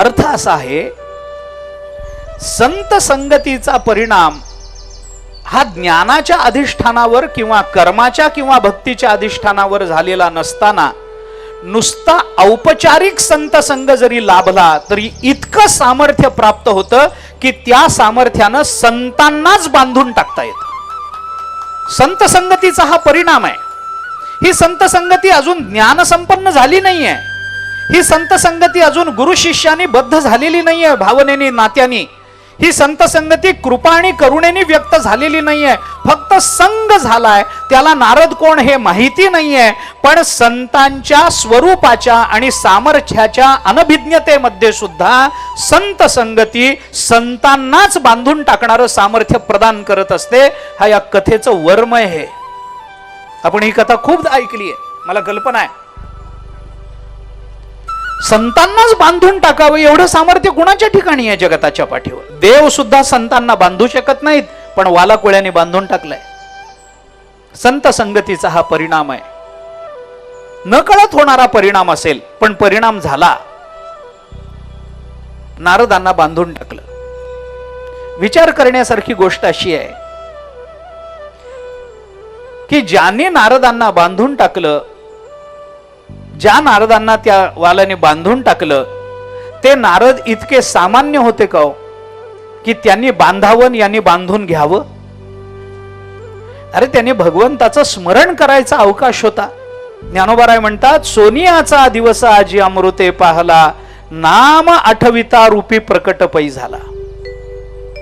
अर्थ असा आहे संत संगतीचा परिणाम हा ज्ञानाच्या अधिष्ठानावर किंवा कर्माच्या किंवा भक्तीच्या अधिष्ठानावर झालेला नसताना नुसता औपचारिक संत संग जरी लाभला तरी इतकं सामर्थ्य प्राप्त होतं की त्या सामर्थ्यानं संतांनाच बांधून टाकता येत. संत संगतीचा हा परिणाम आहे. ही संत संगती अजून ज्ञानसंपन्न झाली नाहीये. ही संत संगती अजून गुरु शिष्यानी बद्ध झालेली नाहीये भावनेनी नात्याने. ही संत संगती कृपा आणि करुणेने व्यक्त झालेली नाहीये. फक्त संग झालाय त्याला नारद कोण हे माहिती नाहीये. पण संतांच्या स्वरूपाच्या आणि सामर्थ्याच्या अनभिज्ञतेमध्ये सुद्धा संत संगती संतांनाच बांधून टाकणारं सामर्थ्य प्रदान करत असते हा या कथेचं वर्मय हे. आपण ही कथा खूप ऐकली आहे मला कल्पना आहे. संतांनाच बांधून टाकावं एवढं सामर्थ्य कुणाच्या ठिकाणी आहे जगताच्या पाठीवर? देव सुद्धा संतांना बांधू शकत नाहीत पण वालाकुळ्याने बांधून टाकलाय. संत संगतीचा हा परिणाम आहे. न कळत होणारा परिणाम असेल पण परिणाम झाला. नारदांना बांधून टाकलं. विचार करण्यासारखी गोष्ट अशी आहे की ज्याने नारदांना बांधून टाकलं ज्या नारदांना त्या वालाने बांधून टाकलं ते नारद इतके सामान्य होते का हो, की त्यांनी बांधावन यांनी बांधून घ्यावं? अरे त्यांनी भगवंताचं स्मरण करायचा अवकाश होता. ज्ञानोबाराय म्हणतात सोनियाचा दिवस आजी अमृते पाहला नाम आठविता रूपी प्रकट पै झाला.